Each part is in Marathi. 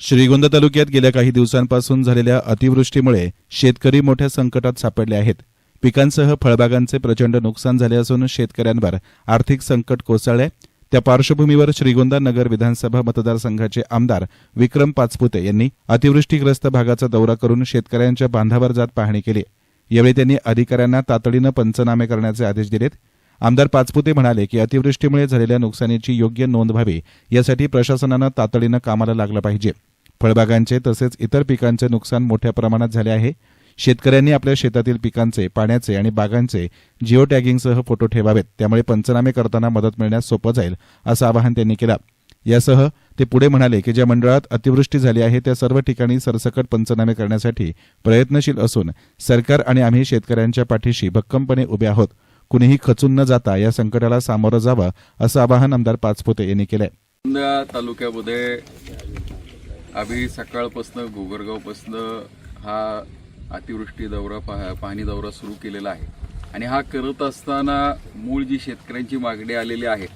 श्रीगोंदा तालुक्यात गेल्या काही दिवसांपासून झालेल्या अतिवृष्टीमुळे शेतकरी मोठ्या संकटात सापडले आहेत. पिकांसह फळबागांचे प्रचंड नुकसान झाले असून शेतकऱ्यांवर आर्थिक संकट कोसळले त्या पार्श्वभूमीवर श्रीगोंदा नगर विधानसभा मतदारसंघाचे आमदार विक्रम पाचपुते यांनी अतिवृष्टीग्रस्त भागाचा दौरा करून शेतकऱ्यांच्या बांधावर जात पाहणी केली. यावेळी त्यांनी अधिकाऱ्यांना तातडीनं पंचनामे करण्याचे आदेश दिलेत. आमदार पाचपुते म्हणाले की अतिवृष्टीमुळे झालेल्या नुकसानीची योग्य नोंद व्हावी यासाठी प्रशासनानं तातडीनं कामाला लागलं पाहिजे. फळबागांचे तसेच इतर पिकांचे नुकसान मोठ्या प्रमाणात झाले आहे. शेतकऱ्यांनी आपल्या शेतातील पिकांचे पाण्याचे आणि बागांचे जिओ टॅगिंगसह फोटो ठेवावेत. त्यामुळे पंचनामे करताना मदत मिळण्यास सोपं जाईल असं आवाहन त्यांनी केलं. यासह ते पुढे म्हणाले की ज्या मंडळात अतिवृष्टी झाली आहे त्या सर्व ठिकाणी सरसकट पंचनामे करण्यासाठी प्रयत्नशील असून सरकार आणि आम्ही शेतकऱ्यांच्या पाठीशी भक्कमपणे उभे आहोत. कुणीही खचून न जाता या संकटाला सामोरं जावं असं आवाहन आमदार पाचपुते यांनी केलंय. औंधा तालुक्यामध्ये आम्ही सकाळपासनं गोगरगावपासनं हा अतिवृष्टी दौरा पाह पाहणी दौरा सुरू केलेला आहे. आणि हा करत असताना मूळ जी शेतकऱ्यांची मागणी आलेली आहे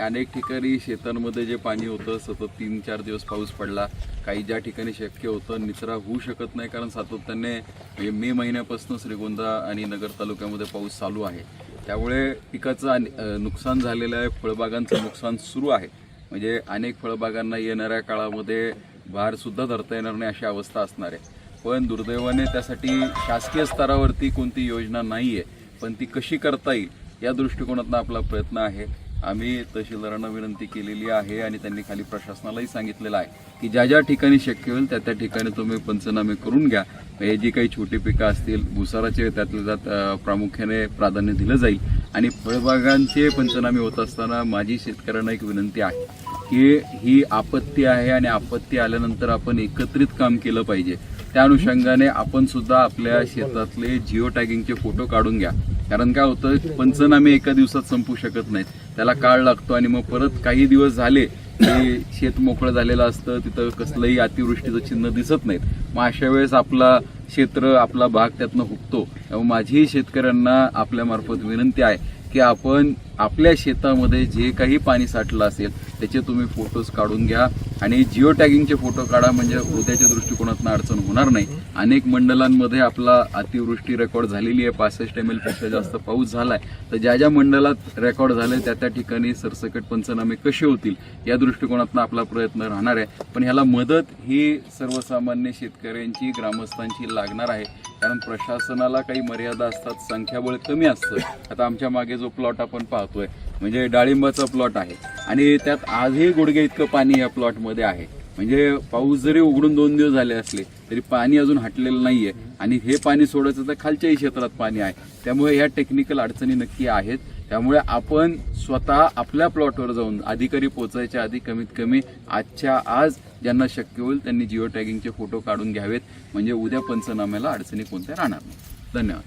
अनेक ठिकाणी शेतांमध्ये जे पाणी होतं सतत तीन चार दिवस पाऊस पडला काही ज्या ठिकाणी शक्य होतं निचरा होऊ शकत नाही कारण सातत्याने म्हणजे मे महिन्यापासून श्रीगोंदा आणि नगर तालुक्यामध्ये पाऊस चालू आहे. त्यामुळे पिकाचं नुकसान झालेलं आहे फळबागांचं नुकसान सुरू आहे. म्हणजे अनेक फळबागांना येणाऱ्या काळामध्ये भारसुद्धा धरता येणार नाही अशी अवस्था असणार आहे. पण दुर्दैवाने त्यासाठी शासकीय स्तरावरती कोणती योजना नाही आहे पण ती कशी करता येईल या दृष्टिकोनातून आपला प्रयत्न आहे. आम्ही तहसीलदारांना विनंती केलेली आहे आणि त्यांनी खाली प्रशासनालाही सांगितलेलं आहे की ज्या ज्या ठिकाणी शक्य होईल त्या त्या ठिकाणी तुम्ही पंचनामे करून घ्या. हे जी काही छोटी पिकं असतील भुसाराचे त्यातल्या त्यात प्रामुख्याने प्राधान्य दिलं जाईल. आणि फळबागांचे पंचनामे होत असताना माझी शेतकऱ्यांना एक विनंती आहे की ही आपत्ती आहे आणि आपत्ती आल्यानंतर आपण एकत्रित काम केलं पाहिजे. त्या अनुषंगाने आपण सुद्धा आपल्या शेतातले जिओ टॅगिंगचे फोटो काढून घ्या. कारण काय होतं पंचनामे एका दिवसात संपू शकत नाहीत. त्याला काळ लागतो आणि मग परत काही दिवस झाले की शेत मोकळं झालेलं असतं तिथं कसलंही अतिवृष्टीचं चिन्ह दिसत नाहीत. मग अशा वेळेस आपला क्षेत्र आपला भाग त्यातनं हुकतो. त्यामुळे माझीही शेतकऱ्यांना आपल्यामार्फत विनंती आहे की आपण आपल्या शेतामध्ये जे काही पाणी साठलं असेल त्याचे तुम्ही फोटोज काढून घ्या. आणि जिओ टॅगिंगचे फोटो काढा म्हणजे उद्याच्या दृष्टिकोनातून अडचण होणार नाही. अनेक मंडलांमध्ये आपला अतिवृष्टी रेकॉर्ड झालेली आहे. पासष्ट एमपेक्षा जास्त पाऊस झालाय. तर ज्या ज्या मंडलात रेकॉर्ड झाले त्या त्या ठिकाणी सरसकट पंचनामे कसे होतील या दृष्टिकोनातून आपला प्रयत्न राहणार आहे. पण ह्याला मदत ही सर्वसामान्य शेतकऱ्यांची ग्रामस्थांची लागणार आहे. कारण प्रशासनाला काही मर्यादा असतात संख्याबळ कमी असतं. आता आमच्या मागे जो प्लॉट आपण पाहतोय म्हणजे डाळिंबाचा प्लॉट आहे. आणि त्यात आजही गुडघे इतकं पाणी या प्लॉटमध्ये आहे. म्हणजे पाऊस जरी उघडून दोन दिवस झाले असले तरी पाणी अजून हटलेलं नाहीये. आणि हे पाणी सोडायचं तर खालच्याही क्षेत्रात पाणी आहे. त्यामुळे ह्या टेक्निकल अडचणी नक्की आहेत. त्यामुळे आपण स्वतः आपल्या प्लॉटवर जाऊन अधिकारी पोचायच्या आधी कमीत कमी आजच्या आज ज्यांना शक्य होईल त्यांनी जिओ टॅगिंगचे फोटो काढून घ्यावेत. म्हणजे उद्या पंचनाम्याला अडचणी कोणत्या राहणार नाही. धन्यवाद.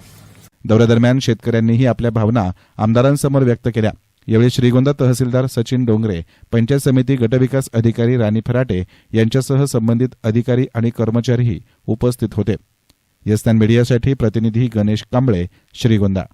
दौऱ्यादरम्यान शेतकऱ्यांनीही आपल्या भावना आमदारांसमोर व्यक्त केल्या. यावेळी श्रीगोंदा तहसीलदार सचिन डोंगरे पंचायत समिती गटविकास अधिकारी राणी फराटे यांच्यासह संबंधित अधिकारी आणि कर्मचारीही उपस्थित होते. यस्तान मीडियासाठी प्रतिनिधी गणेश कांबळे श्रीगोंदा.